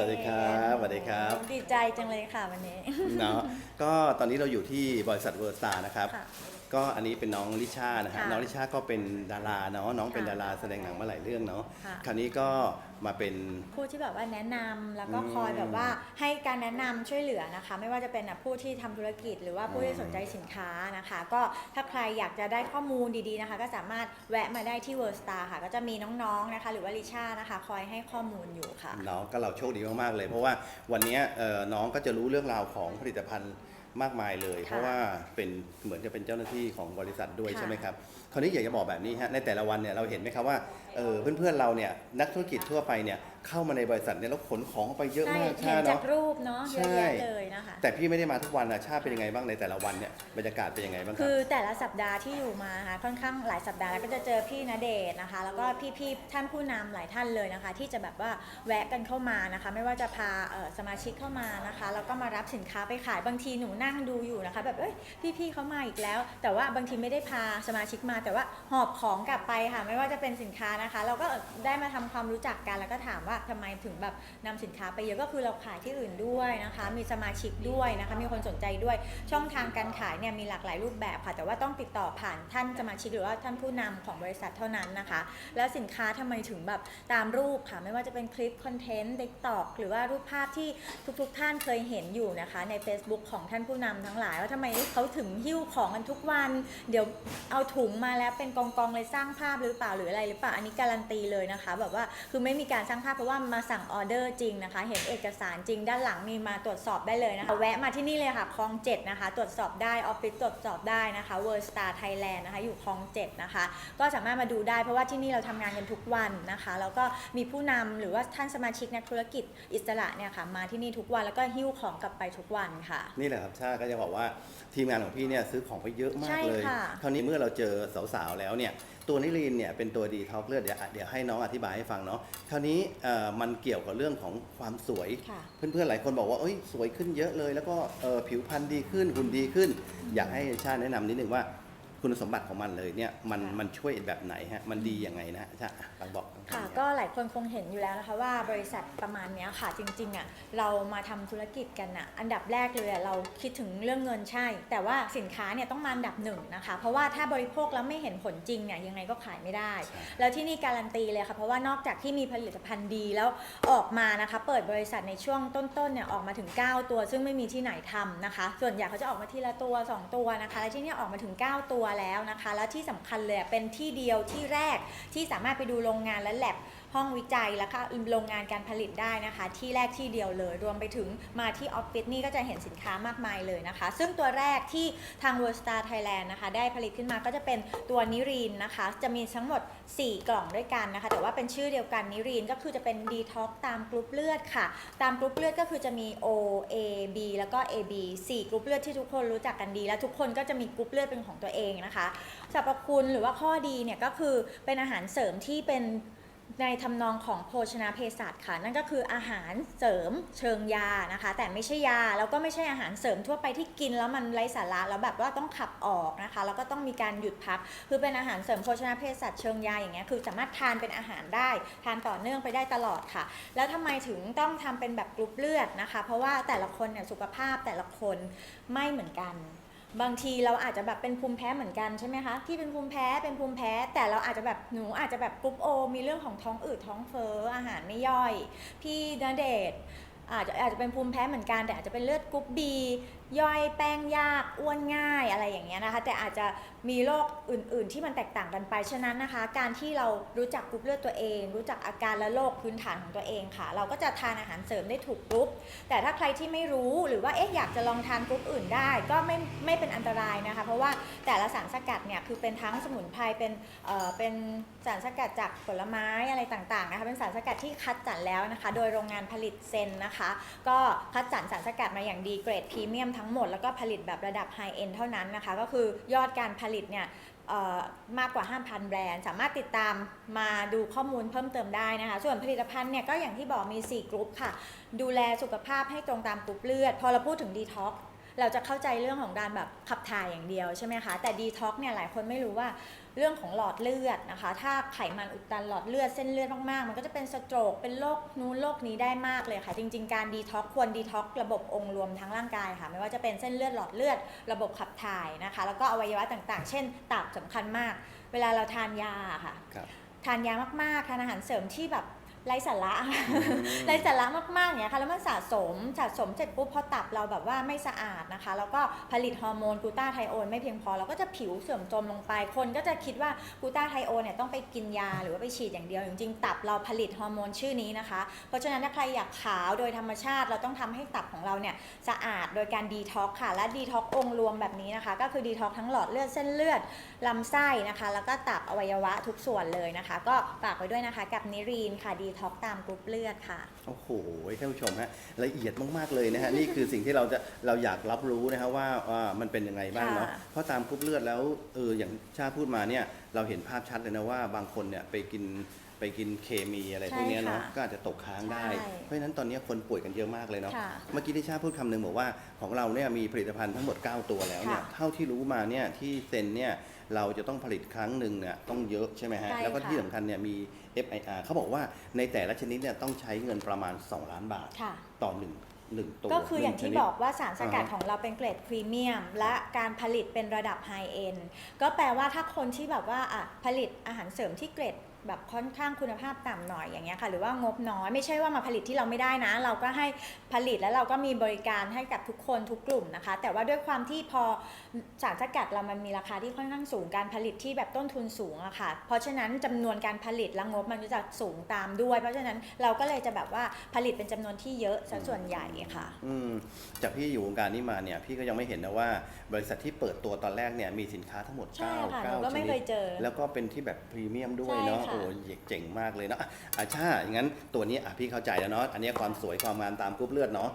วัสดีครับสวัสดีครับ ดีใจจังเลยค่ะวันนี้ เนาะ ก็ตอนนี้เราอยู่ที่บริษัทเวอร์สตาร์นะครับ ค่ะ ก็อันนี้เป็นน้องลิชานะฮะค่ะน้องลิชาก็เป็นดาราเนาะน้องเป็นค่ะดาราแสดงหนังมาหลายเรื่องเนาะค่ะ คราวนี้ก็มาเป็น ผู้ที่แบบว่าแนะนำแล้วก็อืมคอยแบบว่าให้การแนะนำช่วยเหลือนะคะ ไม่ว่าจะเป็นอะผู้ที่ทำธุรกิจ หรือว่าผู้ที่สนใจสินค้านะคะ ก็ถ้าใครอยากจะได้ข้อมูลดีๆนะคะ ก็สามารถแวะมาได้ที่ World Star ค่ะ ก็จะมีน้องๆนะคะ หรือว่าลิชานะคะ คอยให้ข้อมูลอยู่ค่ะ น้องก็เราโชคดีมาก ๆ เลย เพราะว่าวันเนี้ยเอ่อน้องก็จะรู้เรื่องราวของผลิตภัณฑ์ มากมายเลยค่ะเพราะว่าเป็นเหมือนจะเป็นเจ้าหน้าที่ของบริษัทด้วยค่ะ ใช่ไหมครับคราวนี้อยากจะบอกแบบนี้ฮะในแต่ละวันเนี่ยเราเห็นไหมครับว่าเออเพื่อนๆเราเนี่ยนักธุรกิจทั่วไปเนี่ย เข้ามาในบริษัทเนี่ยแล้วขนของออกไปเยอะใช่มากเห็นใช่จาเนาะ กรูปเนาะเยอะใช่ แยะเลยนะคะ แต่พี่ไม่ได้มาทุกวันนะชาติเป็นยังไงบ้างในแต่ละวันเนี่ยบรรยากาศเป็นยังไงบ้างครัคืบอแต่ละสัปดาห์ที่อยู่มาค่ะค่อนข้างหลายสัปดาห์แล้วก็จะเจอพี่ณเดชน์นะคะ แล้วก็พี่ๆท่านผู้นำหลายท่านเลยนะคะ ที่จะแบบว่าแวะกันเข้ามานะคะ ไม่ว่าจะพาเอ่อสมาชิกเข้ามานะคะแล้วก็มารับสินค้าไปขายบางทีหนูนั่งดูอยู่นะคะ แบบเอ้ยพี่ๆเขามาอีกแล้ว แต่ว่าบางทีไม่ได้พาสมาชิกมา แต่ว่าหอบของกลับไปค่ะไม่ว่าจะเป็นสินค้านะคะ เราก็ได้มาทำความรู้จักกันแล้วก็ถามว่าทำไมถึงแบบนำสินค้าไปเยอะก็คือเราขายที่อื่นด้วยนะคะ มีสมาชิกด้วยนะคะ มีคนสนใจด้วย ช่องทางการขายเนี่ยมีหลากหลายรูปแบบค่ะ แต่ว่าต้องติดต่อผ่านท่านสมาชิกหรือว่าท่านผู้นำของบริษัทเท่านั้นนะคะ แล้วสินค้าทำไมถึงแบบตามรูปค่ะ ไม่ว่าจะเป็นคลิปคอนเทนต์ติ๊กตอกหรือว่ารูปภาพที่ทุกๆทท่านเคยเห็นอยู่นะคะ ใน Facebook ของท่านผู้นำทั้งหลาย ว่าทำไมเขาถึงหิ้วของกันทุกวัน เดี๋ยวเอาถุงมาแล้วเป็นกองๆเลยสร้างภาพหรือเปล่าหรืออะไรหรือเปล่าอันนี้การันตีเลยนะคะ แบบว่าคือไม่มีการสร้างภาพเพราะว่ามาสั่งออเดอร์จริงนะคะ เห็นเอกสารจริงด้านหลังมีมาตรวจสอบได้เลยนะคะแวะมาที่นี่เลยค่ะคลองเจ็ดนะคะ ตรวจสอบได้ออฟฟิศตรวจสอบได้นะคะ World Star Thailand นะคะอยู่คลองเจ็ดนะคะ ก็สามารถมาดูได้เพราะว่าที่นี่เราทำงานกันทุกวันนะคะ แล้วก็มีผู้นำหรือว่าท่านสมาชิกนักธุรกิจอิสระเนี่ยค่ะมาที่นี่ทุกวันแล้วก็หิ้วของกลับไปทุกวันค่ะ นี่แหละครับชาก็จะบอกว่าทีมงานของพี่เนี่ยซื้อของไปเยอะมาใช่กเลยค่ะคราวนี้เมื่อเราเจอสาวๆแล้วเนี่ย ตัวนิลีนเนี่ยเป็นตัวดีท็อกเลือดเดี๋ยวเดี๋ยวให้น้องอธิบายให้ฟังเนาะคราวนี้เอ่อมันเกี่ยวกับเรื่องของความสวย ค่ะ เพื่อนๆหลายคนบอกว่าเอ้ยสวยขึ้นเยอะเลย แล้วก็เอ่อผิวพรรณดีขึ้นหุ่นดีขึ้น อยากให้ชาแนะนำนิดนึงว่า คุณสมบัติของมันเลยเนี่ยมันค่ะมันช่วยแบบไหนฮะมันดียังไงนะฮะชาอะลองบอกลองค่ะทำก็หลายคนคงเห็นอยู่แล้วนะคะว่าบริษัทประมาณเนี้ยค่ะจริงๆอะเรามาทำธุรกิจกันอะอันดับแรกเลยอะเราคิดถึงเรื่องเงินใช่ แต่ว่าสินค้าเนี่ยต้องมาอันดับหนึ่งนะคะเพราะว่าถ้าบริโภคแล้วไม่เห็นผลจริงเนี่ยยังไงก็ขายไม่ได้ใช่แล้วที่นี่การันตีเลยค่ะเพราะว่านอกจากที่มีผลิตภัณฑ์ดีแล้วออกมานะคะเปิดบริษัทในช่วงต้นๆเนี่ยออกมาถึง 9 ตัว ซึ่งไม่มีที่ไหนทำนะคะ ส่วนใหญ่เขาจะออกมาทีละตัว 2 ตัวนะคะและที่เนี่ยออกมาถึง 9 ตัวแล้วนะคะ แล้วที่สำคัญเลยเป็นที่เดียวที่แรกที่สามารถไปดูโรงงานและแลบ ห้องวิจัยแล้วก็โรงงานการผลิตได้นะคะ ที่แรกที่เดียวเลย รวมไปถึงมาที่ออฟฟิศนี่ก็จะเห็นสินค้ามากมายเลยนะคะ ซึ่งตัวแรกที่ทาง World Star Thailand นะคะ ได้ผลิตขึ้นมาก็จะเป็นตัวนิรีนนะคะ จะมีทั้งหมด 4 กล่องด้วยกันนะคะ แต่ว่าเป็นชื่อเดียวกันนิรีนก็คือจะเป็น Detox ตามกรุ๊ปเลือดค่ะ ตามกรุ๊ปเลือดก็คือจะมี O A B แล้วก็ A B 4กรุ๊ปเลือดที่ทุกคนรู้จักกันดี และทุกคนก็จะมีกรุ๊ปเลือดเป็นของตัวเองนะคะสรรพคุณหรือว่าข้อดีเนี่ยก็คือเป็นอาหารเสริมที่เป็น ในทำนองของโภชนาเภสัชค่ะ นั่นก็คืออาหารเสริมเชิงยานะคะ แต่ไม่ใช่ยาแล้วก็ไม่ใช่อาหารเสริมทั่วไปที่กินแล้วมันไร้สาระแล้วแบบว่าต้องขับออกนะคะ แล้วก็ต้องมีการหยุดพักคือเป็นอาหารเสริมโภชนาเภสัชเชิงยาอย่างเงี้ยคือสามารถทานเป็นอาหารได้ ทานต่อเนื่องไปได้ตลอดค่ะ แล้วทำไมถึงต้องทำเป็นแบบกรุ๊ปเลือดนะคะ เพราะว่าแต่ละคนเนี่ยสุขภาพแต่ละคนไม่เหมือนกัน บางทีเราอาจจะแบบเป็นภูมิแพ้เหมือนกันใช่ไหมคะที่เป็นภูมิแพ้เป็นภูมิแพ้ แต่เราอาจจะแบบหนูอาจจะแบบกรุ๊ปโอมีเรื่องของท้องอืดท้องเฟ้ออาหารไม่ย่อย พี่ณเดชอาจจะอาจจะเป็นภูมิแพ้เหมือนกันแต่อาจจะเป็นเลือดกรุ๊ปบี ย่อยแป้งยากอ้วนง่ายอะไรอย่างเงี้ยนะคะ แต่อาจจะมีโรคอื่น ๆ ที่มันแตกต่างกันไปฉะนั้นนะคะ การที่เรารู้จักกรุ๊ปเลือดตัวเอง รู้จักอาการและโรคพื้นฐานของตัวเองค่ะ เราก็จะทานอาหารเสริมได้ถูกกรุ๊ปแต่ถ้าใครที่ไม่รู้หรือว่าเอ๊ะอยากจะลองทานกรุ๊ปอื่นได้ ก็ไม่ไม่เป็นอันตรายนะคะ เพราะว่าแต่ละสารสกัดเนี่ยคือเป็นทั้งสมุนไพรเป็นเอ่อเป็นสารสกัดจากผลไม้อะไรต่างๆนะคะเป็นสารสกัดที่คัดสรรแล้วนะคะ โดยโรงงานผลิตเซนนะคะ ก็คัดสรรสารสกัดมาอย่างดีเกรดพรีเมียมทั้งหมด แล้วก็ผลิตแบบระดับไฮเอ็นเท่านั้นนะคะ ก็คือยอดการผลิตเนี่ยมากกว่า 5,000 แบรนด์ สามารถติดตามมาดูข้อมูลเพิ่มเติมได้นะคะ ส่วนผลิตภัณฑ์เนี่ยก็อย่างที่บอกมี 4 กลุ่มค่ะ ดูแลสุขภาพให้ตรงตามกรุ๊ปเลือด พอเราพูดถึงดีท็อก เราจะเข้าใจเรื่องของการแบบขับถ่ายอย่างเดียวใช่ไหมคะ แต่ดีท็อกเนี่ยหลายคนไม่รู้ว่าเรื่องของหลอดเลือดนะคะ ถ้าไขมันอุดตันหลอดเลือดเส้นเลือดมากๆ มันก็จะเป็นสโตรกเป็นโรคนู้นโรคนี้ได้มากเลยค่ะ จริง ๆ การดีท็อกควรดีท็อกระบบองค์รวมทั้งร่างกายค่ะ ไม่ว่าจะเป็นเส้นเลือดหลอดเลือด ระบบขับถ่ายนะคะ แล้วก็อวัยวะต่างๆ เช่น ตับสำคัญมาก เวลาเราทานยาค่ะครับทานยามากๆทานอาหารเสริมที่แบบ ไร้สาระไร้สาระมากๆเนี่ยค่ะแล้วมันสะสมสะสมเสร็จปุ๊บพอตับเราแบบว่าไม่สะอาดนะคะ แล้วก็ผลิตฮอร์โมนกลูตาไทโอนไม่เพียงพอเราก็จะผิวเสื่อมโทรมลงไป คนก็จะคิดว่ากลูตาไทโอนเนี่ยต้องไปกินยาหรือว่าไปฉีดอย่างเดียว จริงๆ ตับเราผลิตฮอร์โมนชื่อนี้นะคะ เพราะฉะนั้นถ้าใครอยากขาวโดยธรรมชาติเราต้องทำให้ตับของเราเนี่ยสะอาดโดยการดีท็อกค่ะ และดีท็อกองค์รวมแบบนี้นะคะ ก็คือดีท็อกทั้งหลอดเลือดเส้นเลือดลำไส้นะคะ แล้วก็ตับอวัยวะทุกส่วนเลยนะคะ ก็ฝากไว้ด้วยนะคะกับนิรีนค่ะดีท็อกตามกรุ๊ปเลือดค่ะ โอ้โหท่านผู้ชมฮะละเอียดมากๆเลยนะฮะ นี่คือสิ่งที่เราจะเราอยากรับรู้นะฮะว่าว่ามันเป็นยังไงบ้างเนาะค่ะ เพราะตามกรุ๊ปเลือดแล้วเอออย่างชาพูดมาเนี่ยเราเห็นภาพชัดเลยนะว่าบางคนเนี่ยไปกินไปกินเคมีอะไรพวกเนี้ยเนาะใช่ค่ะก็อาจจะตกค้างได้ ใช่เพราะฉะนั้นตอนนี้คนป่วยกันเยอะมากเลยเนาะค่ะเมื่อกี้ที่ชาพูดคำหนึ่งบอกว่าของเราเนี่ยมีผลิตภัณฑ์ทั้งหมด 9 ตัวแล้วเนี่ยค่ะ เท่าที่รู้มาเนี่ยที่เซ็นเนี่ย เราจะต้องผลิตครั้งหนึ่งเนี่ยต้องเยอะใช่ไหมฮะ ใช่แล้วก็ค่ะ ที่สำคัญเนี่ยมี FIR เขาบอกว่าในแต่ละชนิดเนี่ยต้องใช้เงินประมาณ 2 ล้านบาทค่ะ ต่อหนึ่งหนึ่งตัวก็คืออย่างที่หนึ่ชนิด บอกว่าสารสกัดอ่าฮะของเราเป็นเกรดพรีเมียม และการผลิตเป็นระดับไฮเอ็นก็แปลว่าถ้าคนที่แบบว่าอะผลิตอาหารเสริมที่เกรด แบบค่อนข้างคุณภาพต่ำหน่อยอย่างเงี้ยค่ะหรือว่างบน้อยไม่ใช่ว่ามาผลิตที่เราไม่ได้นะ เราก็ให้ผลิตแล้วเราก็มีบริการให้กับทุกคนทุกกลุ่มนะคะ แต่ว่าด้วยความที่พอสารสกัดเรามันมีราคาที่ค่อนข้างสูงการผลิตที่แบบต้นทุนสูงอะค่ะ เพราะฉะนั้นจำนวนการผลิตและงบมันก็จะสูงตามด้วย เพราะฉะนั้นเราก็เลยจะแบบว่าผลิตเป็นจำนวนที่เยอะซะส่วนใหญ่ค่ะอืมจากพี่อยู่วงการนี้มาเนี่ยพี่ก็ยังไม่เห็นนะว่าบริษัทที่เปิดตัวตอนแรกเนี่ยมีสินค้าทั้งหมดใช่9ค่ะห9นูก็ไม่ชนิเคดยเจอแล้วก็เป็นที่แบบพรีเมียมด้วยใช่เนาะค่ะโอ้เจ๋งมากเลยเนาะอาชาอย่างนั้นตัวนี้อะพี่เข้าใจแล้วเนาะอันนี้ความสวยความงามตามกรุ๊ปเลือดเนาะ